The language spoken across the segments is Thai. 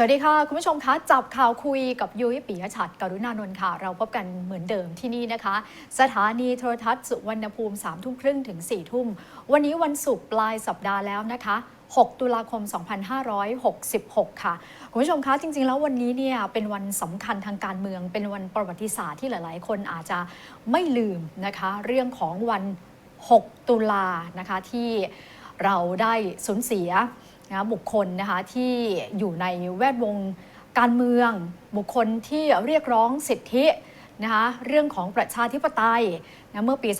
สวัสดีค่ะ คุณผู้ชมคะจับข่าวคุยกับยุ้ยปิยชัดกรุณานนท์ค่ะ เราพบกันเหมือนเดิมที่นี่นะคะ สถานีโทรทัศน์สุวรรณภูมิ3ามทุ่มครึ่งถึง4ี่ทุ่ม วันนี้วันศุกร์ปลายสัปดาห์แล้วนะคะ 6 ตุลาคม 2566 ค่ะ คุณผู้ชมคะจริง ๆ แล้ววันนี้เนี่ยเป็นวันสำคัญทางการเมือง เป็นวันประวัติศาสตร์ที่หลาย ๆ คนอาจจะไม่ลืมนะคะ เรื่องของวัน 6 ตุลานะคะที่เราได้สูญเสีย นะบุคคลนะคะที่อยู่ในแวดวงการเมือง บุคคลที่เรียกร้องสิทธินะคะเรื่องของประชาธิปไตยนะเมื่อปี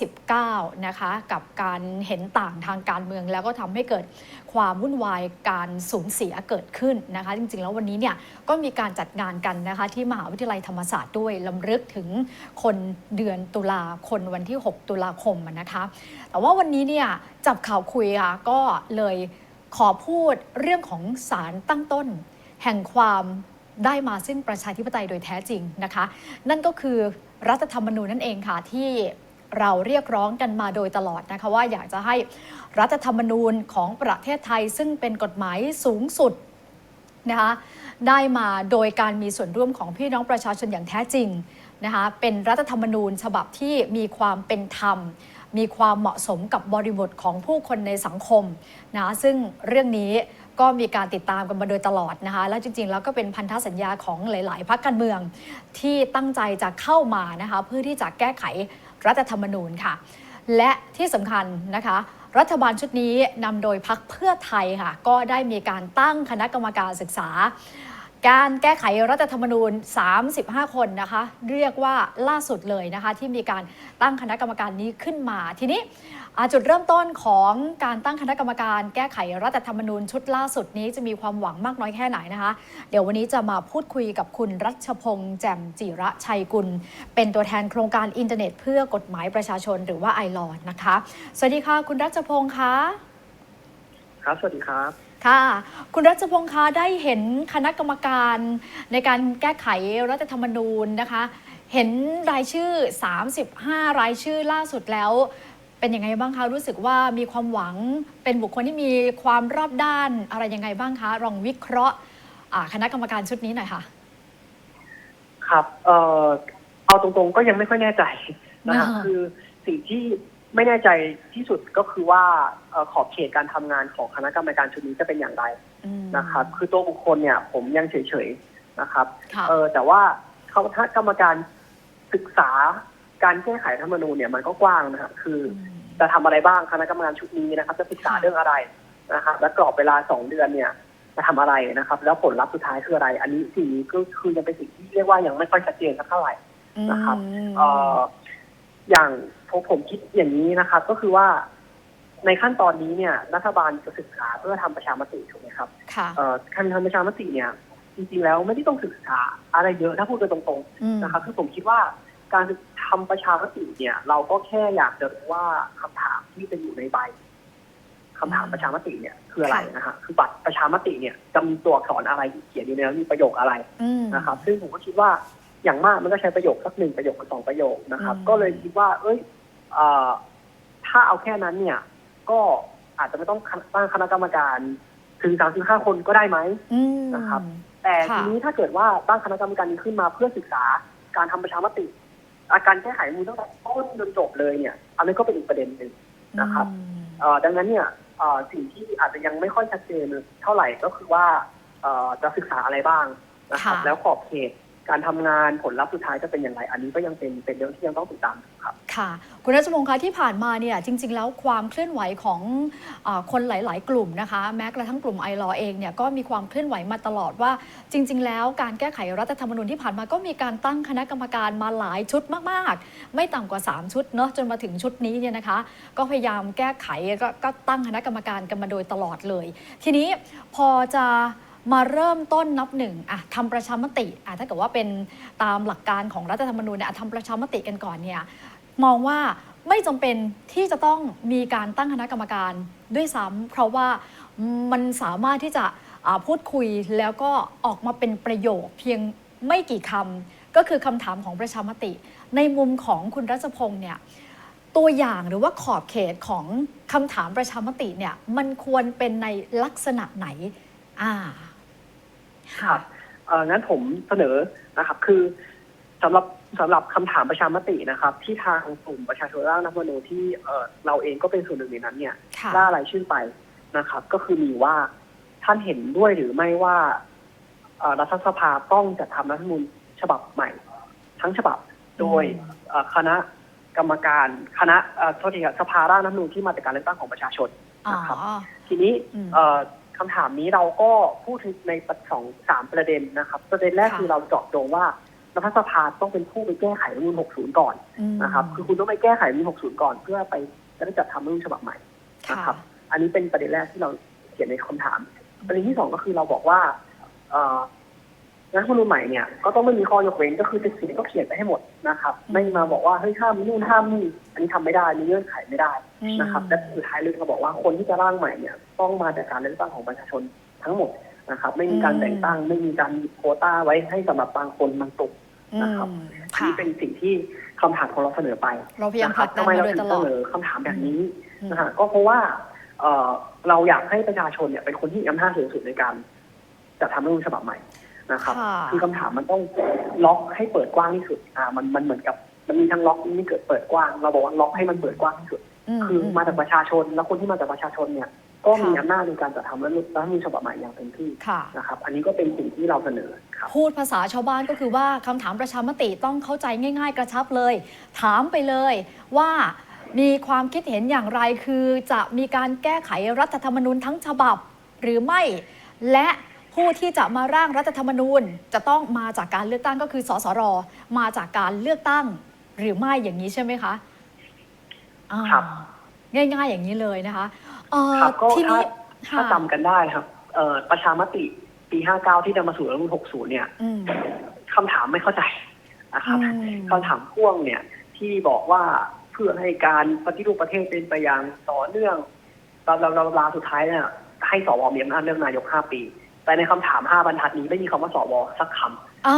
2519 นะคะกับการเห็นต่างทางการเมือง แล้วก็ทำให้เกิดความวุ่นวายการสูญเสียเกิดขึ้นนะคะ จริงๆ แล้ววันนี้เนี่ยก็มีการจัดงานกันนะคะที่มหาวิทยาลัยธรรมศาสตร์ด้วยลำลึกถึงคนเดือนตุลาคนวันที่ 6 ตุลาคมนะคะ แต่ว่าวันนี้เนี่ยจับข่าวคุยค่ะก็เลย ขอพูดเรื่องของสารตั้งต้น แห่งความได้มาซึ่งประชาธิปไตยโดยแท้จริงนะคะ นั่นก็คือรัฐธรรมนูญนั่นเองค่ะที่เราเรียกร้องกันมาโดยตลอดนะคะว่าอยากจะให้รัฐธรรมนูญของประเทศไทย ซึ่งเป็นกฎหมายสูงสุดนะคะได้มาโดยการมีส่วนร่วมของพี่น้องประชาชนอย่างแท้จริงนะคะเป็นรัฐธรรมนูญฉบับที่มีความเป็นธรรม มีความเหมาะสมกับบริบทของผู้คนในสังคมนะซึ่งเรื่องนี้ก็มีการติดตามกันมาโดยตลอดนะคะ แล้วจริงๆ แล้วก็เป็นพันธสัญญาของหลาย ๆพรรคการเมือง ที่ตั้งใจจะเข้ามานะคะเพื่อที่จะแก้ไขรัฐธรรมนูญค่ะ และที่สำคัญนะคะรัฐบาลชุดนี้นำโดยพรรคเพื่อไทยค่ะ ก็ได้มีการตั้งคณะกรรมการศึกษา การแก้ไขรัฐธรรมนูญ 35 คนนะคะ เรียกว่าล่าสุดเลยนะคะ ที่มีการตั้งคณะกรรมการนี้ขึ้นมา ทีนี้จุดเริ่มต้นของการตั้งคณะกรรมการ แก้ไขรัฐธรรมนูญชุดล่าสุดนี้จะมีความหวังมากน้อยแค่ไหนนะคะ เดี๋ยววันนี้จะมาพูดคุยกับคุณรัชพงษ์แจ่มจิระชัยกุล เป็นตัวแทนโครงการอินเทอร์เน็ต เพื่อกฎหมายประชาชนหรือว่าไอรอนนะคะ สวัสดีค่ะ คุณรัชพงษ์คะครับสวัสดีครับ ค่ะ คุณรัชพงษ์คะได้เห็นคณะกรรมการในการแก้ไขรัฐธรรมนูญนะคะ เห็นรายชื่อ 35 รายชื่อล่าสุดแล้ว เป็นยังไงบ้างคะ รู้สึกว่ามีความหวังเป็นบุคคลที่มีความรอบด้านอะไรยังไงบ้างคะลองวิเคราะห์อ่าคณะกรรมการชุดนี้หน่อยค่ะ ครับเอ่อเอาตรงๆก็ยังไม่ค่อยแน่ใจนะครับอ่าคือสิ่งที่ ไม่แน่ใจที่สุดก็คือว่าเอ่อขอบเขตการทำงานของคณะกรรมการชุดนี้จะเป็นอย่างไรอืมนะครับ คือตัวบุคคลเนี่ยผมยังเฉยๆนะครับค่ะเออแต่ว่าคณะกรรมการศึกษาการแก้ไขรัฐธรรมนูญเนี่ยมันก็กว้างนะครับคืออืมจะทำอะไรบ้างคณะกรรมการชุดนี้นะครับ จะศึกษาค่ะเรื่องอะไรนะครับและกรอบเวลาสองเดือนเนี่ยจะทำอะไรนะครับ แล้วผลลัพธ์สุดท้ายคืออะไร อันนี้สิ่งนี้ก็คือยังเป็นสิ่งที่เรียกว่ายังไม่ค่อยชัดเจนสักเท่าไหร่นะครับอืมเอ่ออย่าง ผมผมคิดอย่างนี้นะครับ ก็คือว่าในขั้นตอนนี้เนี่ย รัฐบาลจะศึกษาเพื่อทำประชามติถูกไหมครับค่ะเอ่อการทำประชามติเนี่ย จริงๆแล้วไม่ได้ต้องศึกษาอะไรเยอะถ้าพูดกันตรงอืมๆนะครับคือผมคิดว่าการทำประชามติเนี่ย เราก็แค่อยากจะรู้ว่าคำถามที่จะอยู่ในใบคำถามประชามติเนี่ยคืออะไรนะฮะคือบัตรประชามติเนี่ยจะมีตัวอักษรอะไรเขียนอยู่ในนั้นมีประโยคอะไรอืมนะครับ ซึ่งผมก็คิดว่าอย่างมากมันก็ใช้ประโยคสักหนึ่งประโยคกับสองประโยคนะครับอืมก็เลยคิดว่า เอ้ย เอ่อถ้าเอาแค่นั้นเนี่ย ก็อาจจะไม่ต้องตั้งคณะกรรมการถึงสามสิบห้าคนก็ได้ไหมอืม นะครับ แต่ค่ะ ทีนี้ถ้าเกิดว่าตั้งคณะกรรมการนี้ขึ้นมาเพื่อศึกษาการทำประชามติ อาการแก้ไขมูลตั้งแต่ต้นจนจบเลยเนี่ย อันนี้นก็เป็นอีกประเด็นหนึ่ง นะครับอืมเอ่อดังนั้นเนี่ยเอ่อสิ่งที่อาจจะยังไม่ค่อยชัดเจนเท่าไหร่ก็คือว่าเอ่อจะศึกษาอะไรบ้างนะครับ ค่ะ แล้วขอบเขต การทำงานผลลัพธ์สุดท้ายจะเป็นอย่างไร อันนี้ก็ยังเป็นเป็นเรื่องที่ยังต้องติดตามครับค่ะ คุณรัชมงคคะที่ผ่านมาเนี่ยจริง ๆ แล้วความเคลื่อนไหวของอคนหลาย ๆ กลุ่มนะคะ แม้กระทั่งกลุ่มไอรอเองเนี่ยก็มีความเคลื่อนไหวมาตลอดว่า จริง ๆ แล้วการแก้ไขรัฐธรรมนูญที่ผ่านมาก็มีการตั้งคณะกรรมการมาหลายชุดมาก ๆ ไม่ต่ำกว่า 3 ชุดเนาะจนมาถึงชุดนี้เนี่ยนะคะ ก็พยายามแก้ไขกก็ตั้งคณะกรรมการกันมาโดยตลอดเลย ทีนี้พอจะ มาเริ่มต้นนับหนึ่งอะทำประชามติอะถ้าเกิดว่าเป็นตามหลักการของรัฐธรรมนูญเนี่ยทำประชามติกันก่อนเนี่ยมองว่าไม่จำเป็นที่จะต้องมีการตั้งคณะกรรมการด้วยซ้ำเพราะว่ามันสามารถที่จะพูดคุยแล้วก็ออกมาเป็นประโยคเพียงไม่กี่คำก็คือคำถามของประชามติ ในมุมของคุณรัชพงศ์เนี่ยตัวอย่างหรือว่าขอบเขตของคำถามประชามติเนี่ยมันควรเป็นในลักษณะไหนอ่า ครับเอองั้นผมเสนอนะครับ คือสำหรับสำหรับคำถามประชามตินะครับ ที่ทางกลุ่มประชาชนร่างรัฐธรรมนูญที่เออเราเองก็เป็นส่วนหนึ่งในนั้นเนี่ยค่ะล่ารายชื่อไปนะครับ ก็คือมีว่าท่านเห็นด้วยหรือไม่ว่าเอ่อรัฐสภาต้องจัดทำรัฐธรรมนูญฉบับใหม่ ทั้งฉบับโดยเอ่อคณะกรรมการคณะเอ่อโทษทีครับสภาร่างรัฐธรรมนูญที่มาจากการเลือกตั้งของประชาชนอ๋อนะครับ ทีนี้อืมเอ่อ คำถามนี้เราก็พูดถึงในสองสามประเด็นนะครับ ประเด็นแรกค่ะคือเราเจาะจงว่ารัฐสภาต้องเป็นผู้ไปแก้ไขรัฐธรรมนูญ60 ก่อนอืมนะครับ คือคุณต้องไปแก้ไขรัฐธรรมนูญ60 ก่อน เพื่อไปจะได้จัดทำรัฐธรรมนูญฉบับใหม่ค่ะนะครับ อันนี้เป็นประเด็นแรกที่เราเขียนในคำถาม ประเด็นที่สองก็คือเราบอกว่า เอ่อรัฐธรรมนูญใหม่เนี่ยก็ต้องไม่มีข้อยกเว้นก็คือจะเขียนก็เขียนไปให้หมดนะครับอืมไม่มาบอกว่าเฮ้ยห้ามนู่นห้ามนี่อันนี้ทำไม่ได้มีเงื่อนไขไม่ได้อืมนะครับและสุดท้ายเลยเราบอกว่าคนที่จะร่างใหม่เนี่ยต้องมาจากการเลือกตั้งของประชาชนทั้งหมดนะครับ ไม่มีการแต่งตั้ง ไม่มีการหยิบโควต้าไว้ให้สำหรับบางคนบางกลุ่มนะครับอืมอันค่ะนี้เป็นสิ่งที่คำถามของเราเสนอไปเราพยายามนะผครัลักดันทำไมมาเราโดยถึตงลเสอดนอคำถามแบบนี้อืมนะฮะก็เพราะว่าเอ่อเราอยากให้ประชาชนเนี่ยเป็นคนที่มีอำนาจสูงสุดในการจัดทำรัฐธรรมนูญฉบับใหม่ นะครับค่ะคือคำถามมันต้องล็อกให้เปิดกว้างที่สุด อ่า มันมันเหมือนกับมันมีทั้งล็อกมีเกิดเปิดกว้าง เราบอกว่าล็อกให้มันเปิดกว้างที่สุดมคือมาจากประชาชนแล้วคนที่มาจากประชาชนเนี่ย ก็มีค่ะอำนาจในการจัดทำรัฐธรรมนูญฉบับใหม่อย่างเต็มที่ค่ะนะครับ อันนี้ก็เป็นสิ่งที่เราเสนอครับพูดภาษาชาวบ้านก็คือว่าคำถามประชามติต้องเข้าใจง่าย ๆ กระชับเลย ถามไปเลยว่ามีความคิดเห็นอย่างไรคือจะมีการแก้ไขรัฐธรรมนูญทั้งฉบับหรือไม่ และ ผู้ที่จะมาร่างรัฐธรรมนูญ จะต้องมาจากการเลือกตั้งก็คือสสรมาจากการเลือกตั้งหรือไม่อย่างนี้ใช่ไหมคะอ่าครับง่ายๆอย่างนี้เลยนะคะเอ่อครับก็ทีถ้านี้ถ้าจำกันได้ครับเอ่อประชามติปี59ที่จะมาสู่รัฐธรรมนูญ60เนี่ยอืมคำถามไม่เข้าใจนะครับอืมคำถามพ่วงเนี่ย ที่บอกว่าเพื่อให้การปฏิรูปประเทศเป็นไปอย่างต่อเนื่องบลาบลาบลาบลาสุดท้ายเนี่ยให้สวมีอำนาจเลือกนายก5ปี แต่ในคำถาม5บรรทัดนี้ไม่มีคำว่าสวสักคำ เอ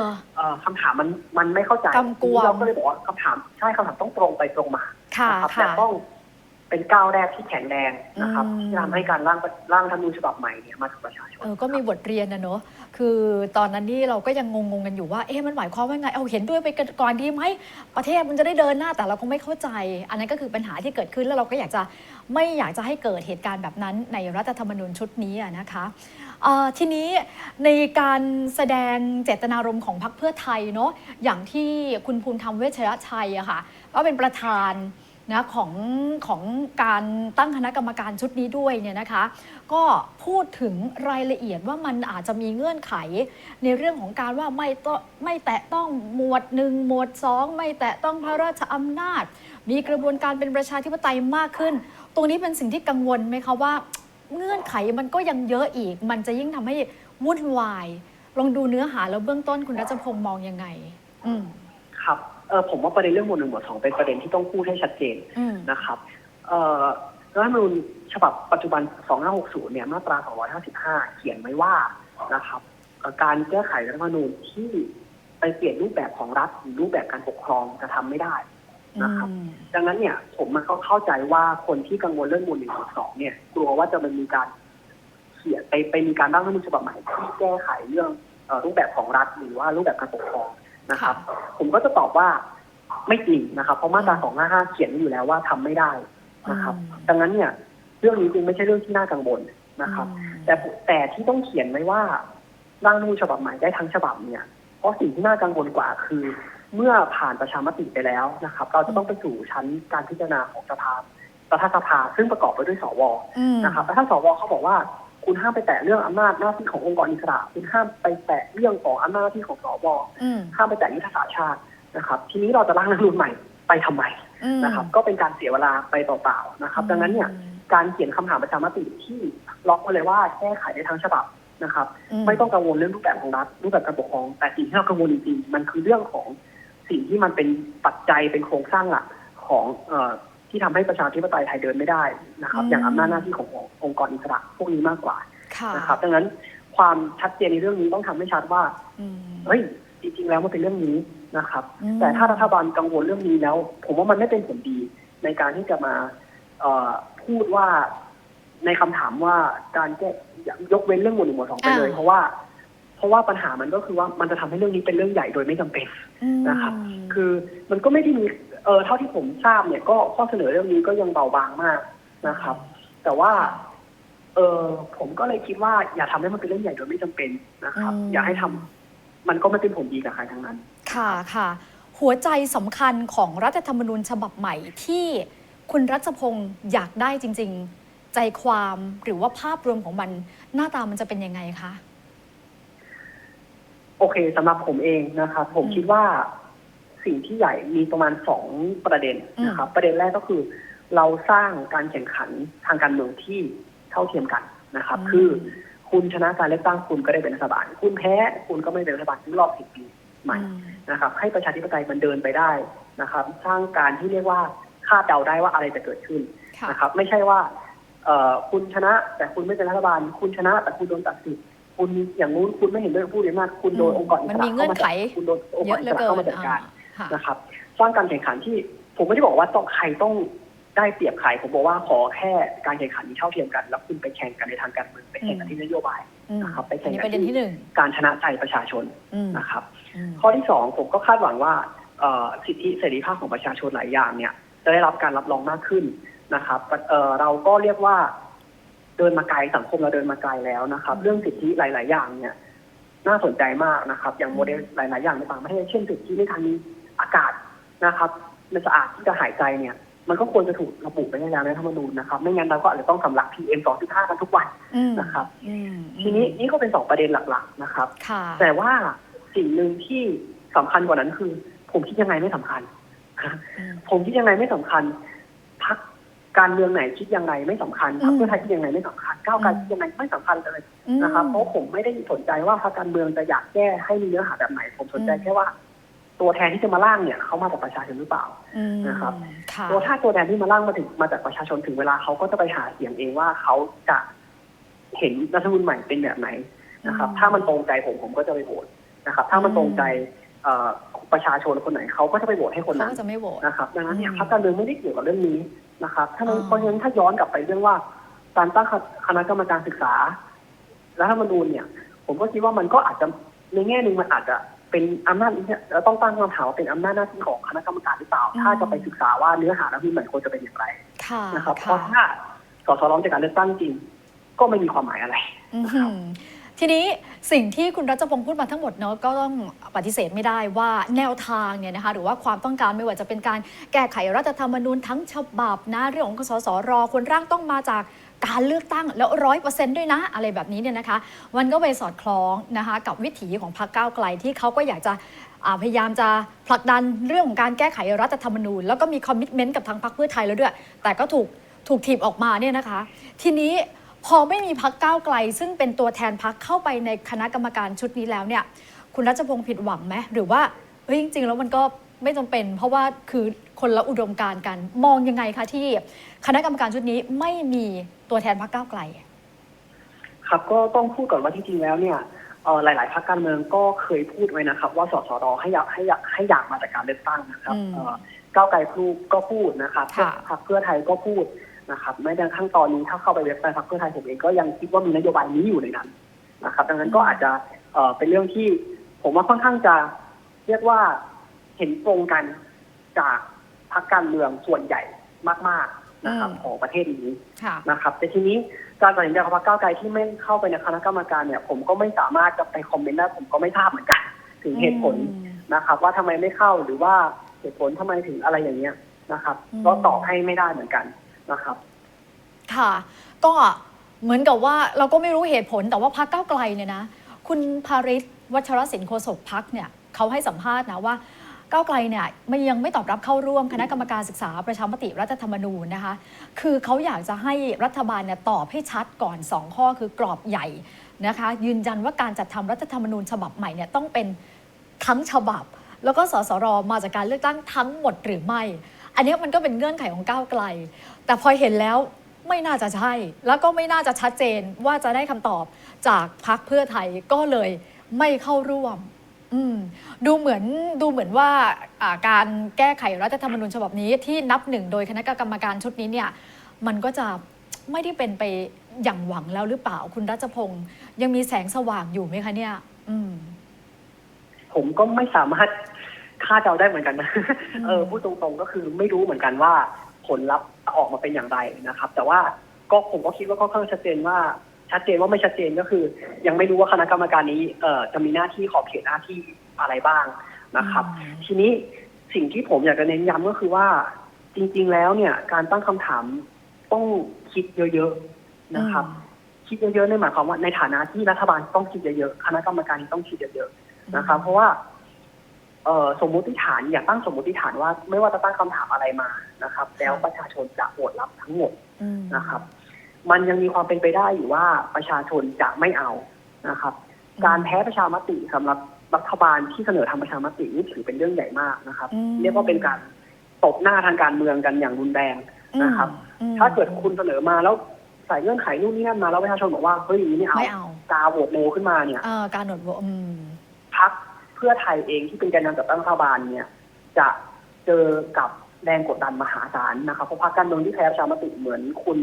อ เอ่อคำถามมันมันไม่เข้าใจกำกวม เราก็เลยบอกว่าคำถามใช่คำถามต้องตรงไปตรงมาค่ะ นะครับแต่ค่ะ ต้อง เป็นก้าวแรกที่แข็งแรงนะครับอืม ที่ทำให้การร่างร่างรัฐธรรมนูญฉบับใหม่เนี่ยมาถึงประชาชน เออก็มีบทเรียนนะเนอะคือตอนนั้นนี่เราก็ยังงงๆกันอยู่ว่าเอ๊ะมันหมายความว่าไงเอาเห็นด้วยไปกันก่อนดีไหมประเทศมันจะได้เดินหน้าแต่เราก็ไม่เข้าใจ อันนั้นก็คือปัญหาที่เกิดขึ้นแล้วเราก็อยากจะไม่อยากจะให้เกิดเหตุการณ์แบบนั้นในรัฐธรรมนูญชุดนี้อะนะคะเอ่อทีนี้ในการแสดงเจตนารมณ์ของพรรคเพื่อไทยเนอะอย่างที่คุณภูมิธรรมเวชยชัยอะค่ะก็เป็นประธาน นะของของการตั้งคณะกรรมการชุดนี้ด้วยเนี่ยนะคะ ก็พูดถึงรายละเอียดว่ามันอาจจะมีเงื่อนไข ในเรื่องของการว่าไม่ต้องไม่แตะต้องหมวดหนึ่งหมวดสองไม่แตะต้องพระราชอำนาจ มีกระบวนการเป็นประชาธิปไตยมากขึ้น ตรงนี้เป็นสิ่งที่กังวลไหมคะว่า เงื่อนไขมันก็ยังเยอะอีก มันจะยิ่งทำให้วุ่นวายลองดูเนื้อหาแล้วเบื้องต้นคุณรัชพงศ์มองยังไง อืมครับ เออผมว่าประเด็นเรื่องหมวดหนึ่งหมวดสองเป็นประเด็นที่ต้องพูดให้ชัดเจนอืมนะครับเอ่อรัฐธรรมนูญฉบับปัจจุบัน 2560 เนี่ยมาตรา 255 เขียนไว้ว่านะครับเอ่อการแก้ไขรัฐธรรมนูญที่ไปเปลี่ยนรูปแบบของรัฐหรือรูปแบบการปกครองจะทำไม่ได้นะครับอืมดังนั้นเนี่ยผมมันก็เข้าใจว่าคนที่กังวลเรื่องหมวดหนึ่งหมวดสองเนี่ย กลัวว่าจะมันมีการเขียนไปไปมีการร่างรัฐธรรมนูญฉบับใหม่ที่แก้ไขเรื่องเอ่อรูปแบบของรัฐหรือว่ารูปแบบการปกครอง นะครับ ผมก็จะตอบว่าไม่จริงนะครับ เพราะมาตรา255 เขียนไว้อยู่แล้วว่าทำไม่ได้นะครับอืมดังนั้นเนี่ย เรื่องนี้จึงไม่ใช่เรื่องที่น่ากังวลนะครับอืมแต่แต่ที่ต้องเขียนไว้ว่าร่างรัฐธรรมนูญฉบับใหม่ได้ทั้งฉบับเนี่ย เพราะสิ่งที่น่ากังวลกว่าคือ เมื่อผ่านประชามติไปแล้วนะครับ เราจะต้องไปสู่ชั้นการพิจารณาของสภารัฐสภาซึ่งประกอบไปด้วยสวอืมนะครับแล้วถ้าสวเขาบอกว่า คุณห้ามไปแตะเรื่องอำนาจหน้าที่ขององค์กรอิสระ คุณห้ามไปแตะเรื่องของอำนาจหน้าที่ของสวอืมห้ามไปแตะยุทธศาสตร์ชาตินะครับ ทีนี้เราจะร่างรัฐธรรมนูญใหม่ไปทำไมอืมนะครับ ก็เป็นการเสียเวลาไปเปล่าๆนะครับ ดังนั้นเนี่ยการเขียนคำถามประชามติที่ล็อกไว้เลยว่าแก้ไขได้ทั้งฉบับนะครับ ไม่ต้องกังวลเรื่องรูปแบบของรัฐรูปแบบการปกครอง แต่สิ่งที่เรากังวลจริงๆมันคือเรื่องของสิ่งที่มันเป็นปัจจัยเป็นโครงสร้างหลักของเอ่อ ที่ทำให้ประชาธิปไตยไทยเดินไม่ได้นะครับอืมอย่างอำนาจหน้าที่ขององค์กรอิสระพวกนี้มากกว่าค่ะนะครับ ดังนั้นความชัดเจนในเรื่องนี้ต้องทำให้ชัดว่าอืมเฮ้ยจริง ๆ แล้วมันเป็นเรื่องนี้นะครับอืมแต่ถ้ารัฐบาลกังวลเรื่องนี้แล้ว ผมว่ามันไม่เป็นผลดีในการที่จะมาเอ่อพูดว่าในคำถามว่าการแก้ยกเว้นเรื่องหมวดหนึ่งหมวดสองไปเลยอ่าเพราะว่า เพราะว่าปัญหามันก็คือว่ามันจะทำให้เรื่องนี้เป็นเรื่องใหญ่โดยไม่จำเป็นอืมนะครับ คือมันก็ไม่ได้มี เออเท่าที่ผมทราบเนี่ยก็ข้อเสนอเรื่องนี้ก็ยังเบาบางมากนะครับ แต่ว่า เออผมก็เลยคิดว่าอย่าทำให้มันเป็นเรื่องใหญ่โดยไม่จำเป็นนะครับอืมอย่าให้ทำมันก็ไม่เป็นผลดีกับใครทั้งนั้น ค่ะค่ะ หัวใจสำคัญของรัฐธรรมนูญฉบับใหม่ที่คุณรัชพงศ์อยากได้จริง ๆ ใจความหรือว่าภาพรวมของมันหน้าตามันจะเป็นยังไงคะโอเคสำหรับผมเองนะครับผมอืมคิดว่า สิ่งที่ใหญ่มีประมาณสองประเด็นนะครับ ประเด็นแรกก็คือ เราสร้างการแข่งขันทางการเมืองที่เท่าเทียมกันนะครับอืมคือคุณชนะการเลือกตั้งคุณก็ได้เป็นรัฐบาล คุณแพ้คุณก็ไม่เป็นรัฐบาลที่รอบสิบปีใหม่อืมนะครับ ให้ประชาธิปไตยมันเดินไปได้นะครับ สร้างการที่เรียกว่าคาดเดาได้ว่าอะไรจะเกิดขึ้นค่ะนะครับ ไม่ใช่ว่าเอ่อคุณชนะแต่คุณไม่เป็นรัฐบาล คุณชนะแต่คุณโดนตัดสิทธิ์คุณอย่างนู้นคุณไม่เห็นด้วยกับผู้เรียนมากคุณโดนองค์กรอิสมันระมีเงื่อนไขข้ามาจับคุณโดนองค์เยกรอะอิเหลืสอระเกินเข้ามาจัดการอ่าค่ะ นะครับ สร้างการแข่งขันที่ผมไม่ได้บอกว่าต้องใครต้องได้เปรียบใครผมบอกว่าขอแค่การแข่งขันนี้เท่าเทียมกัน แล้วคุณไปแข่งกันในทางการเมืองไปแข่งกันที่นโยบายอืมนะครับ ไปแข่อันงนี้กันประเด็นที่หนึ่งการชนะใจประชาชนอืมนะครับอืมข้อที่สองผมก็คาดหวังว่าเอ่อสิทธิเสรีภาพของประชาชนหลายอย่างเนี่ย จะได้รับการรับรองมากขึ้นนะครับเอ่อเราก็เรียกว่าเดินมาไกลสังคมเราเดินมาไกลแล้วนะครับ เรื่องสิทธิหลาย ๆ อย่างเนี่ย น่าสนใจมากนะครับ อย่างโมเดลหลาย ๆ อย่างในต่างประเทศเช่นสิทธิในทาง อากาศนะครับมันสะอาดที่จะหายใจเนี่ย มันก็ควรจะถูกระบุไว้ในรัฐธรรมนูญนะครับ ไม่งั้นเราก็อาจจะต้องสำลัก PM 2.5กันทุกวันอืมนะครับอืมทีนี้นี่ก็เป็นสองประเด็นหลักๆนะครับค่ะแต่ว่าสิ่งหนึ่งที่สำคัญกว่านั้นคือ ผมคิดยังไงไม่สำคัญอืมผมคิดยังไงไม่สำคัญพักการเมืองไหนคิดยังไงไม่สำคัญพรรคอืมเพื่อไทยคิดยังไงไม่สำคัญก้าวไกลอืมคิดยังไงไม่สำคัญเลยอืมนะครับ เพราะผมไม่ได้สนใจว่าพรรคการเมืองจะอยากแก้ให้มีเนื้อหาแบบไหน ผมสนใจอืมแค่ว่า ตัวแทนที่จะมาร่างเนี่ยเขามาจากประชาชนหรือเปล่าอืมนะครับค่ะตัวถ้าตัวแทนที่มาร่างมาถึงมาจากประชาชนถึงเวลาเขาก็จะไปหาเสียงเองว่าเขาจะเห็นรัฐธรรมนูญใหม่เป็นแบบไหนนะครับอืมถ้ามันตรงใจผมผมก็จะไปโหวตนะครับ ถ้ามันตรงใจเอ่อประชาชนคนไหนเขาก็จะไปโหวตให้คนเขานั้นก็จะไม่โหวตนะครับดังนั้นเนี่ยอืมพรรคการเมืองไม่ได้เกี่ยวกับเรื่องนี้นะครับ ถ้านั้นอ่าเพราะฉะนั้นถ้าย้อนกลับไปเรื่องว่า การตั้งคณะกรรมการศึกษารัฐธรรมนูญเนี่ย ผมก็คิดว่ามันก็อาจจะในแง่หนึ่งมันอาจจะ เป็นอำนาจเนี่ยเราต้องตั้งคำถามว่าเป็นอำนาจหน้าที่ของคณะกรรมการหรือเปล่า ถ้าจะไปศึกษาว่าเนื้อหารัฐธรรมนูญใหม่ควรจะเป็นอย่างไรค่ะนะครับเพค่ะราะถ้าสสร้องจากการเลือกตั้งจริง ก็ไม่มีความหมายอะไรอื้อหือทีนี้สิ่งที่คุณรัชพงศ์พูดมาทั้งหมดเนาะก็ต้องปฏิเสธไม่ได้ว่าแนวทางเนี่ยนะคะหรือว่าความต้องการไม่ว่าจะเป็นการแก้ไขรัฐธรรมนูญทั้งฉบับนะเรื่องของสสรคนร่างต้องมาจาก การเลือกตั้งแล้วร้อยเปอร์เซ็นต์ด้วยนะอะไรแบบนี้เนี่ยนะคะ มันก็ไปสอดคล้องนะคะกับวิถีของพรรคก้าวไกลที่เขาก็อยากจะพยายามจะผลักดันเรื่องของการแก้ไขรัฐธรรมนูญ แล้วก็มีคอมมิชเมนต์กับทางพรรคเพื่อไทยแล้วด้วย แต่ก็ถูกถูกถีบออกมาเนี่ยนะคะ ทีนี้พอไม่มีพักก้าวไกล ซึ่งเป็นตัวแทนพักเข้าไปในคณะกรรมการชุดนี้แล้วเนี่ยคุณรัชพงศ์ผิดหวังไหมหรือว่าเฮ้ยจริง ๆ แล้วมันก็ไม่จำเป็น เพราะว่าคือ คนละอุดมการณ์กัน มองยังไงคะที่คณะกรรมการชุดนี้ไม่มีตัวแทนพักก้าวไกล ครับก็ต้องพูดก่อนว่าที่จริงแล้วเนี่ยเอ่อหลาย ๆพรรคการเมืองก็เคยพูดไว้นะครับ ว่าสสรให้อยากให้อยากให้อยากมาจากการเลือกตั้งนะครับอืมเอ่อก้าวไกลพูดก็พูดนะครับค่ะพรรคเพื่อไทยก็พูดนะครับแม้กระทั่งตอนนี้ถ้าเข้าไปเว็บไซต์พรรคเพื่อไทยผมเองก็ยังคิดว่ามีนโยบายนี้อยู่ในนั้นนะครับ ดังนั้นก็อาจจะเอ่อเป็นเรื่องที่ผมว่าค่อนข้างจะเรียกว่าเห็นตรงกันจาก พรรคการเมืองส่วนใหญ่มาก ๆนะครับอืมของประเทศนี้ค่ะนะครับ แต่ทีนี้การตัดสินใจของพรรคก้าวไกลที่ไม่เข้าไปในคณะกรรมการเนี่ยผมก็ไม่สามารถจะไปคอมเมนต์ได้ผมก็ไม่ทราบเหมือนกัน ถึงเหตุผลอืมนะครับ ว่าทำไมไม่เข้าหรือว่าเหตุผลทำไมถึงอะไรอย่างเงี้ยนะครับอืมก็ตอบให้ไม่ได้เหมือนกันนะครับ ค่ะ ก็เหมือนกับว่าเราก็ไม่รู้เหตุผลแต่ว่าพักก้าวไกลเนี่ยนะ คุณภาริศวัชรศิลป์โฆษกพักเนี่ยเขาให้สัมภาษณ์นะว่า ก้าวไกลเนี่ยไม่ยังไม่ตอบรับเข้าร่วมคณะกรรมการศึกษาประชามติรัฐธรรมนูญนะคะ คือเขาอยากจะให้รัฐบาลเนี่ยตอบให้ชัดก่อน 2 ข้อคือกรอบใหญ่นะคะ ยืนยันว่าการจัดทำรัฐธรรมนูญฉบับใหม่เนี่ยต้องเป็นทั้งฉบับ แล้วก็สสรมาจากการเลือกตั้งทั้งหมดหรือไม่ อันนี้มันก็เป็นเงื่อนไขของก้าวไกล แต่พอเห็นแล้วไม่น่าจะใช่ แล้วก็ไม่น่าจะชัดเจนว่าจะได้คำตอบจากพักเพื่อไทยก็เลยไม่เข้าร่วม อืมดูเหมือนดูเหมือนว่าอ่าการแก้ไขรัฐธรรมนูญฉบับนี้ที่นับหนึ่งโดยคณะกรรมการชุดนี้เนี่ยมันก็จะไม่ได้เป็นไปอย่างหวังแล้วหรือเปล่าคุณรัชพงศ์ยังมีแสงสว่างอยู่ไหมคะเนี่ยออืม ผมก็ไม่สามารถคาดเดาได้เหมือนกันนะอืมเออพูดตรงๆก็คือไม่รู้เหมือนกันว่า ผลลัพธ์ออกมาเป็นอย่างไรนะครับ แต่ว่าก็ผมก็คิดว่าก็ค่อนข้างชัดเจนว่า ชัดเจนว่าไม่ชัดเจนก็คือ ยังไม่รู้ว่าคณะกรรมการนี้เอ่อจะมีหน้าที่ขอบเขตหน้าที่อะไรบ้างนะครับอืมทีนี้สิ่งที่ผมอยากจะเน้นย้ำก็คือว่า จริง ๆ แล้วเนี่ย การตั้งคำถามต้องคิดเยอะๆนะครับ คิดเยอะๆในหมายความว่าในฐานะที่รัฐบาลต้องคิดเยอะๆคณะกรรมการต้องคิดเยอะๆนะครับ เพราะว่าเอ่อสมมุติฐานอย่าตั้งสมมุติฐานว่า ไม่ว่าจะตั้งคำถามอะไรมานะครับ แล้วประชาชนจะโหวตรับทั้งหมดอืมนะครับ มันยังมีความเป็นไปได้อยู่ว่าประชาชนจะไม่เอานะครับ การแพ้ประชามติสำหรับรัฐบาลที่เสนอทำประชามตินี่ถือเป็นเรื่องใหญ่มากนะครับอืมเรียกว่าเป็นการตบหน้าทางการเมืองกันอย่างรุนแรงนะครับอืมถ้าเกิดคุณเสนอมาแล้วใส่เงื่อนไขนู่นนี่นั่นมาแล้วประชาชนบอกว่าเฮ้ยอย่างนี้ไม่เอาไม่เอากาโหวตโนขึ้นมาเนี่ยเอ่อการหนวดโหวตอืมพักเพื่อไทยเองที่เป็นแกนนำจัดตั้งรัฐบาลเนี่ย จะเจอกับแรงกดดันมหาศาลนะครับเพราะพรรคการเมืองที่แพ้ประชามติเหมือนคุณ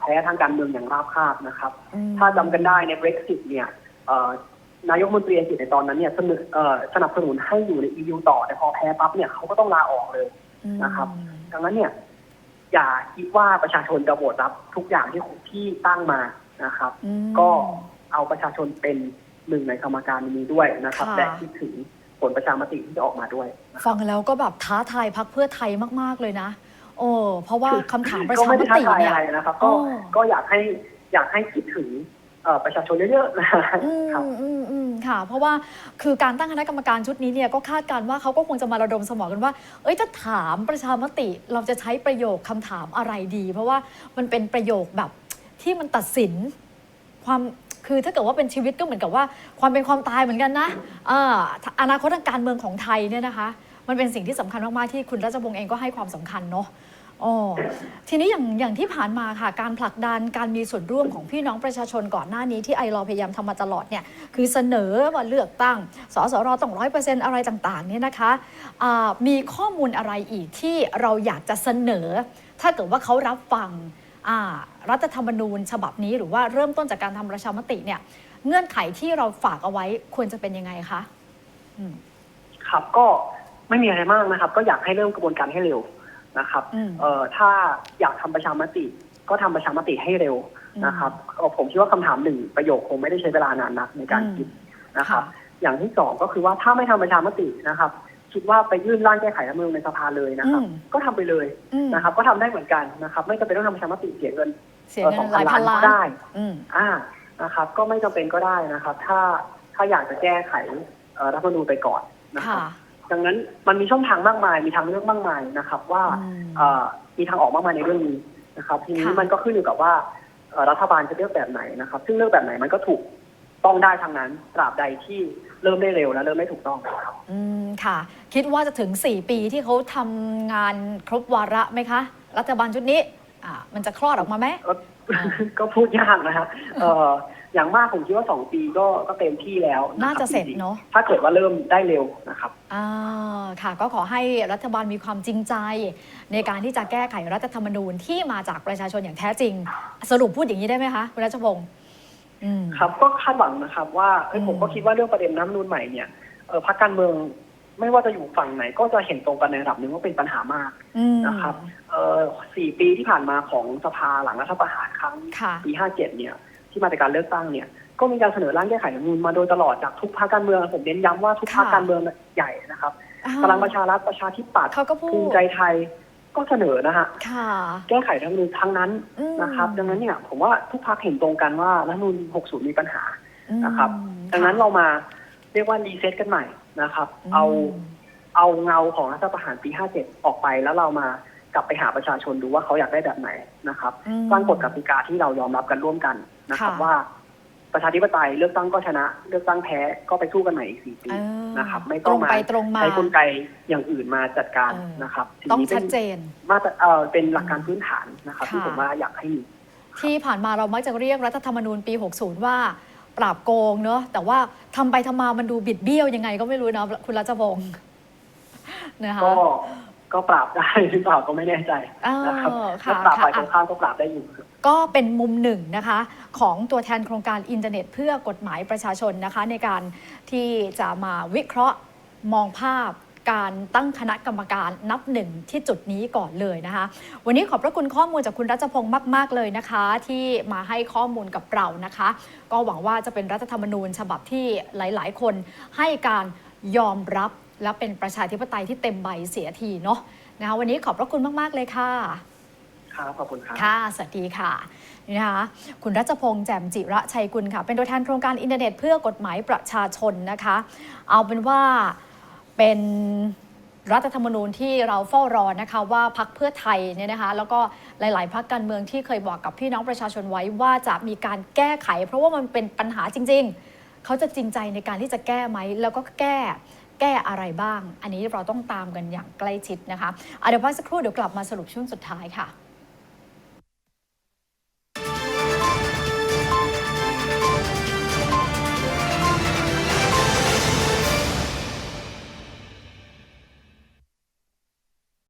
แพ้ทางการเมืองอย่างราบคาบนะครับอืมถ้าจำกันได้ใน Brexit เนี่ยเอ่อนายกรัฐมนตรีอังกฤษในตอนนั้นเนี่ยเสนอเอ่อสนับสนุนให้อยู่ใน EU ต่อแต่พอแพ้ปั๊บเนี่ยเขาก็ต้องลาออกเลยนะครับ ดังนั้นเนี่ยอย่าคิดว่าประชาชนจะโหวตรับทุกอย่างที่ที่ตั้งมานะครับอืมก็เอาประชาชนเป็นหนึ่งในกรรมการนี้ด้วยนะครับค่ะและคิดถึงผลประชามติที่จะออกมาด้วยนะครับฟังแล้วก็แบบท้าทายพักเพื่อไทยมาก ๆ เลยนะ โอ้เพราะว่าคำถามประก็ชาไม่มได้ท้าติทายเนี่อะย ไรนะครับ ก็โอ้ก็อยากให้อยากให้คิดถึงเอ่อประชาชนเยอะๆนะครับอืมอืมอืมค่ะ เพราะว่าคือการตั้งคณะกรรมการชุดนี้เนี่ยก็คาดการณ์ว่าเขาก็คงจะมาระดมสมองกันว่า เอ้ยจะถามประชามติเราจะใช้ประโยคคำถามอะไรดี เพราะว่ามันเป็นประโยคแบบที่มันตัดสิน ความคือถ้าเกิดว่าเป็นชีวิตก็เหมือนกับว่า ความเป็นความตายเหมือนกันนะเอ่ออนาคตทางการเมืองของไทยเนี่ยนะคะ มันเป็นสิ่งที่สำคัญมาก ๆ ที่คุณรัชพงษ์เองก็ให้ความสำคัญเนาะอ๋อทีนี้อย่างอย่างที่ผ่านมาค่ะ การผลักดันการมีส่วนร่วมของพี่น้องประชาชนก่อนหน้านี้ที่ไอรอพยายามทำมาตลอดเนี่ยคือเสนอว่าเลือกตั้งสสรต้องร้อยเปอร์เซ็นต์อะไรต่างๆเนี่ยนะคะอ่ามีข้อมูลอะไรอีกที่เราอยากจะเสนอ ถ้าเกิดว่าเขารับฟังรัฐธรรมนูญฉบับนี้หรือว่าเริ่มต้นจากการทำประชามติเนี่ยเงื่อนไขที่เราฝากเอาไว้ควรจะเป็นยังไงคะอืมครับก็ ไม่มีอะไรมากนะครับ ก็อยากให้เริ่มกระบวนการให้เร็วนะครับอืมเอ่อถ้าอยากทำประชามติ ก็ทำประชามติให้เร็วนะครับเอ่อผมคิดว่าคำถามหนึ่งประโยคคงไม่ได้ใช้เวลานานนักในการอืมคิดนะครับค่ะอย่างที่สองก็คือว่าถ้าไม่ทำประชามตินะครับคิดว่าไปยื่นร่างแก้ไขรัฐธรรมนูญในสภาเลยนะครับอืมก็ทำไปเลยอืมนะครับ ก็ทำได้เหมือนกันนะครับ ไม่จำเป็นต้องทำประชามติเสียเงินเสียเงินหลายพันล้านก็ได้อืมอ่านะครับ ก็ไม่จำเป็นก็ได้นะครับ ถ้าถ้าอยากจะแก้ไขเอ่อรัฐธรรมนูญไปก่อนนะครับค่ะ ดังนั้นมันมีช่องทางมากมาย มีทางเลือกมากมายนะครับ ว่าอืมเอ่อมีทางออกมากมายในเรื่องนี้นะครับ ทีนี้ค่ะมันก็ขึ้นอยู่กับว่าเอ่อรัฐบาลจะเลือกแบบไหนนะครับ ซึ่งเลือกแบบไหนมันก็ถูกต้องได้ทางนั้นตราบใดที่เริ่มได้เร็วและเริ่มได้ถูกต้องครับอืมค่ะ คิดว่าจะถึง 4 ปีที่เขาทำงานครบวาระไหมคะ รัฐบาลชุดนี้ อ่า มันจะคลอดออกมาไหมก็ก็พูดยากนะครับเอ่ออย่างมากผมคิดว่าสองปีก็ก็เต็มที่แล้วคบน่าจะเสร็จงๆเนอะ ถ้าเกิดว่าเริ่มได้เร็วนะครับ อ่าค่ะก็ขอให้รัฐบาลมีความจริงใจ ในการที่จะแก้ไขรัฐธรรมนูญที่มาจากประชาชนอย่างแท้จริง สรุปพูดอย่างนี้ได้ไหมคะคุณรัชพงศ์อืม ครับก็คาดหวังนะครับว่าเอ้ยอืม ผมก็คิดว่าเรื่องประเด็นน้ำนูนใหม่เนี่ยเออพรรคการเมืองไม่ว่าจะอยู่ฝั่งไหน ก็จะเห็นตรงกันในระดับหนึ่งว่าเป็นปัญหามาก อืมนะครับ เออสี่ปีที่ผ่านมาของสภาหลังรัฐประหารครั้งค่ะ ปีห้าเจ็ดเนี่ย ที่มาจากการเลือกตั้งเนี่ย ก็มีการเสนอร่างแก้ไขรัฐธรรมนูญมาโดยตลอดจากทุกพรรคการเมืองผมเน้นย้ำว่าทุกพรรคค่ะการเมืองใหญ่นะครับอ่าพลังประชารัฐประชาธิปัตย์เขาก็พูภูดมิใจไทยก็เสนอนะฮะค่ะแก้ไขรัฐธรรมนูญทั้งนั้นอืมนะครับ ดังนั้นเนี่ยผมว่าทุกพรรคเห็นตรงกันว่ารัฐธรรมนูญ60 มีปัญหาอืมนะครับ ดังนั้นเรามาเรียกว่ารีเซ็ตกันใหม่นะครับมเอาเอาเงาของรัฐประหารปี 57 ออกไปแล้วเรามา กลับไปหาประชาชนดูว่าเขาอยากได้แบบไหนนะครับอืมสร้างกฎกติกาที่เรายอมรับกันร่วมกันนะครับค่ะว่าประชาธิปไตยเลือกตั้งก็ชนะ เลือกตั้งแพ้ก็ไปสู้กันใหม่อีกสี่ปีเออนะครับ ไม่ตต้รองงมาไปตรงมาใช้กลไกอย่างอื่นมาจัดการเออนะครับต้องสิ่นี้ชัเป็ดนเจนมาตรเอ่อเป็นหลักการพื้นฐานนะครับ ที่ค่ะผมว่าอยากให้มีที่ผ่านมาเรามักจะเรียกรัฐธรรมนูญปี 60 ว่าปราบโกงเนอะแต่ว่าทำไปทำมามันดูบิดเบี้ยวยังไงก็ไม่รู้เนอะคุณรัชพงศ์นะคะก็ ก็ปราบได้หรือเปล่าก็ไม่แน่ใจเออนะครับค่ะถ้าปราบค่ะฝ่ายตรงข้ามก็ปราบได้อยู่ครับก็เป็นมุมหนึ่งนะคะ ของตัวแทนโครงการอินเทอร์เน็ต เพื่อกฎหมายประชาชนนะคะ ในการที่จะมาวิเคราะห์มองภาพการตั้งคณะกรรมการนับหนึ่งที่จุดนี้ก่อนเลยนะคะ วันนี้ขอบพระคุณข้อมูลจากคุณรัชพงศ์มาก ๆ เลยนะคะ ที่มาให้ข้อมูลกับเรานะคะ ก็หวังว่าจะเป็นรัฐธรรมนูญฉบับที่หลาย ๆ คนให้การยอมรับ และเป็นประชาธิปไตยที่เต็มใบเสียทีเนาะนะคะวันนี้ขอบพระคุณมาก ๆ เลยค่ะ ครับขอบคุณครับ ค่ะ สวัสดีค่ะนี่นะคะคุณรัชพงษ์แจ่มจิระชัยกุลค่ะ เป็นตัวแทนโครงการอินเทอร์เน็ตเพื่อกฎหมายประชาชนนะคะ เอาเป็นว่าเป็นรัฐธรรมนูญที่เราเฝ้ารอนะคะว่าพักเพื่อไทยเนี่ยนะคะแล้วก็หลาย ๆ พักการเมืองที่เคยบอกกับพี่น้องประชาชนไว้ว่าจะมีการแก้ไข เพราะว่ามันเป็นปัญหาจริง ๆ เขาจะจริงใจในการที่จะแก้ไหมแล้วก็แก้ แก้อะไรบ้าง อันนี้เราต้องตามกันอย่างใกล้ชิดนะคะเดี๋ยวพักสักครู่เดี๋ยวกลับมาสรุปช่วงสุดท้ายค่ะ